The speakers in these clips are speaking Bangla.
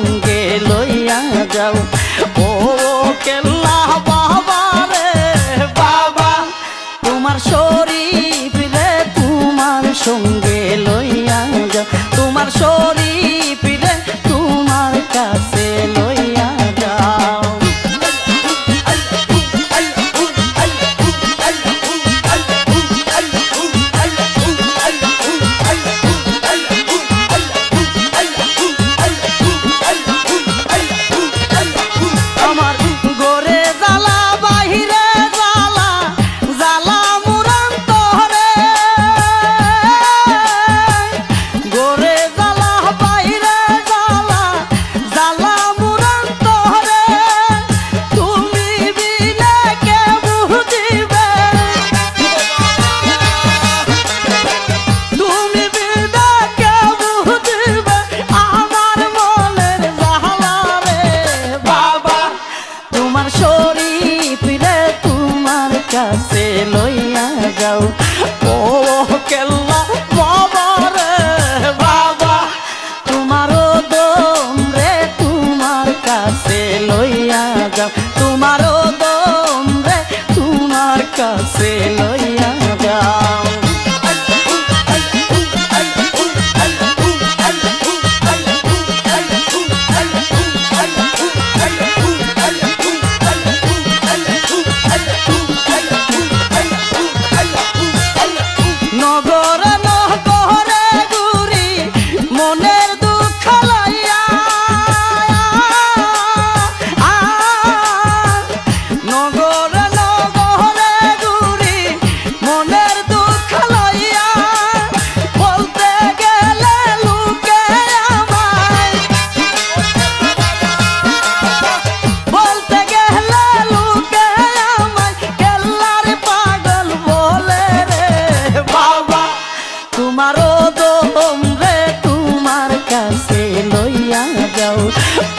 সঙ্গে লইয়া যাও। Show. Oh.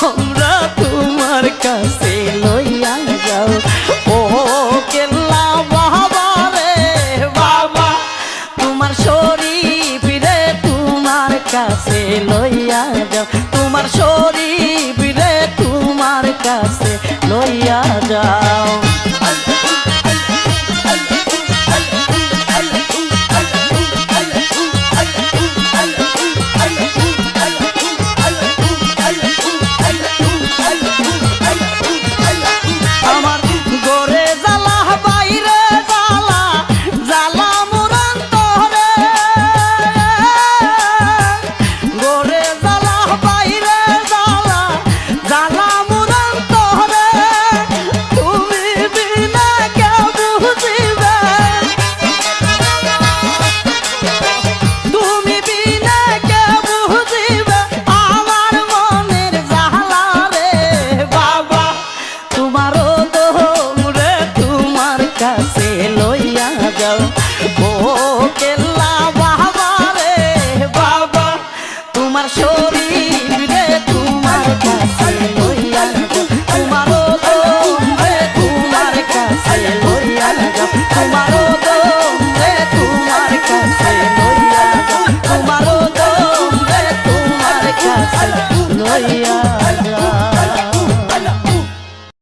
তোমরা তোমার কাছে লইয়া যাও। ও কেল্লা বাবা রে বাবা, তোমার শরীর তোমার কাছে লই শরীর রে তোমার কাছে।